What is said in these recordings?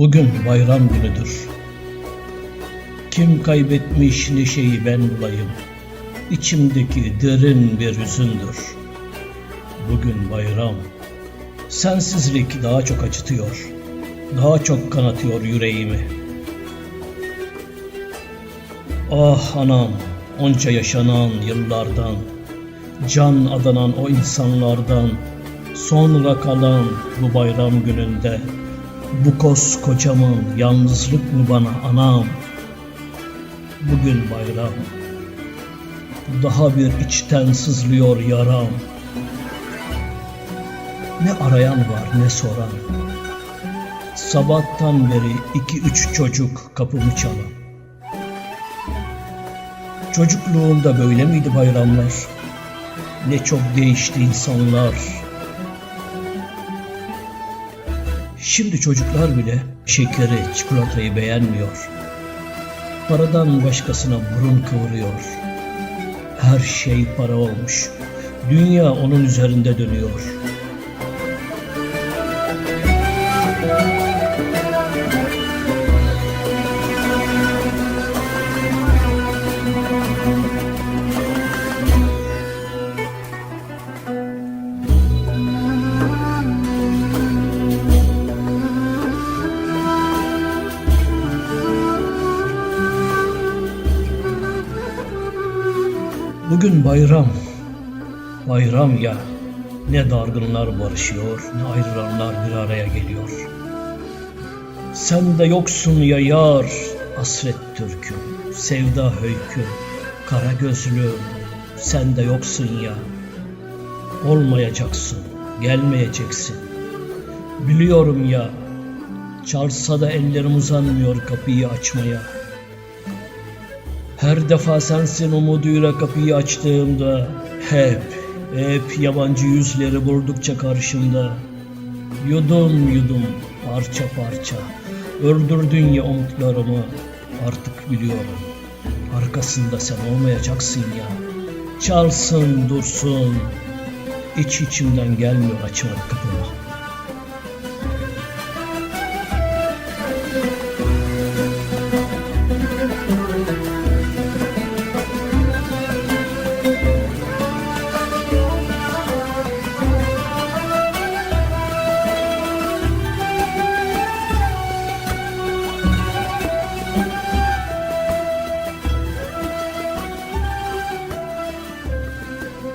Bugün bayram günüdür. Kim kaybetmiş neşeyi ben bulayım. İçimdeki derin bir hüzündür. Bugün bayram. Sensizlik daha çok acıtıyor. Daha çok kanatıyor yüreğimi. Ah anam, onca yaşanan yıllardan, can adanan o insanlardan, sonra kalan bu bayram gününde, bu koskocaman yalnızlık mı bana anam? Bugün bayram, daha bir içten sızlıyor yaram. Ne arayan var ne soran, sabahtan beri iki üç çocuk kapımı çalan. Çocukluğumda böyle miydi bayramlar? Ne çok değişti insanlar. Şimdi çocuklar bile şekeri, çikolatayı beğenmiyor. Paradan başkasına burun kıvırıyor. Her şey para olmuş. Dünya onun üzerinde dönüyor. Bugün bayram. Bayram ya. Ne dargınlar barışıyor, ne ayrılanlar bir araya geliyor. Sen de yoksun ya yar, hasret türküm, sevda höyküm, kara gözlüm, sen de yoksun ya. Olmayacaksın, gelmeyeceksin. Biliyorum ya, çarsa da ellerim uzanmıyor kapıyı açmaya. Her defa sensin umuduyla kapıyı açtığımda hep, hep yabancı yüzleri buldukça karşımda. Yudum yudum, parça parça, öldürdün ya umutlarımı, artık biliyorum. Arkasında sen olmayacaksın ya. Çalsın dursun, iç içimden gelmiyor açmak kapımı.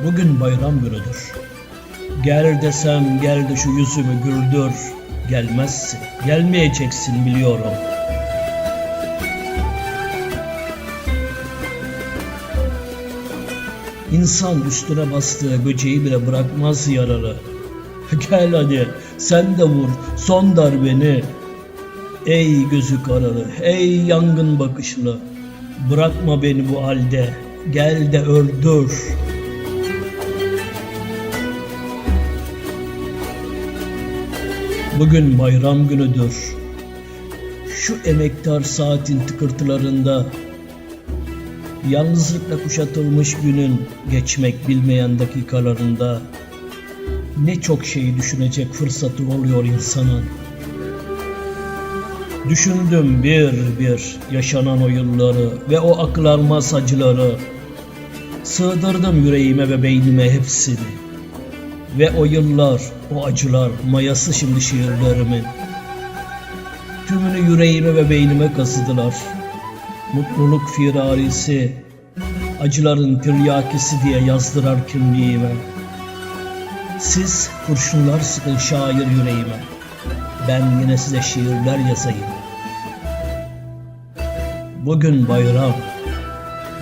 Bugün bayram günüdür. Gel desem gel de şu yüzümü güldür. Gelmezsin, gelmeyeceksin biliyorum. İnsan üstüne bastığı böceği bile bırakmaz yaralı. Gel hadi sen de vur son darbeni. Ey gözü karalı, ey yangın bakışlı. Bırakma beni bu halde, gel de öldür. Bugün bayram günüdür. Şu emektar saatin tıkırtılarında Yalnızlıkla kuşatılmış günün geçmek bilmeyen dakikalarında ne çok şeyi düşünecek fırsatı oluyor insanın. Düşündüm bir bir yaşanan o yılları ve o aklarmaz acıları. Sığdırdım yüreğime ve beynime hepsini. Ve o yıllar, o acılar mayası şimdi şiirlerimin. Tümünü yüreğime ve beynime kazıdılar. Mutluluk firarisi, acıların tiryakisi diye yazdırar kimliğime. Siz kurşunlar sıkın şair yüreğime. Ben yine size şiirler yazayım. Bugün bayram,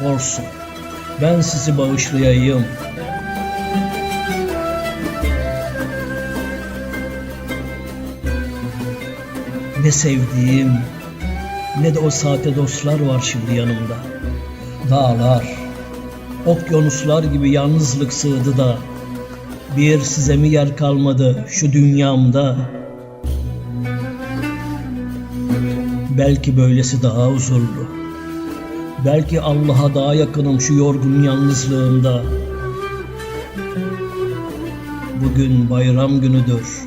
olsun. Ben sizi bağışlayayım. Ne sevdiğim ne de o sahte dostlar var şimdi yanımda. Dağlar, okyanuslar gibi yalnızlık sığdı da bir size mi yer kalmadı şu dünyamda? Belki böylesi daha huzurlu. Belki Allah'a daha yakınım şu yorgun yalnızlığımda. Bugün bayram günüdür.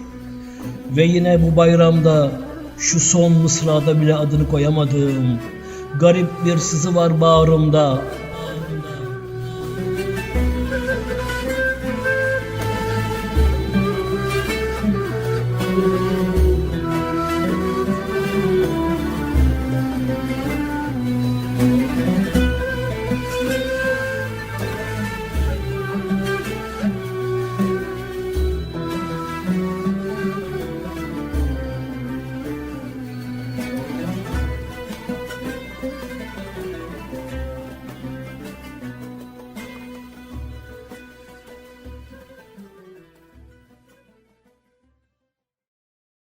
Ve yine bu bayramda Şu son mısrada bile adını koyamadım. Garip bir sızı var bağrımda.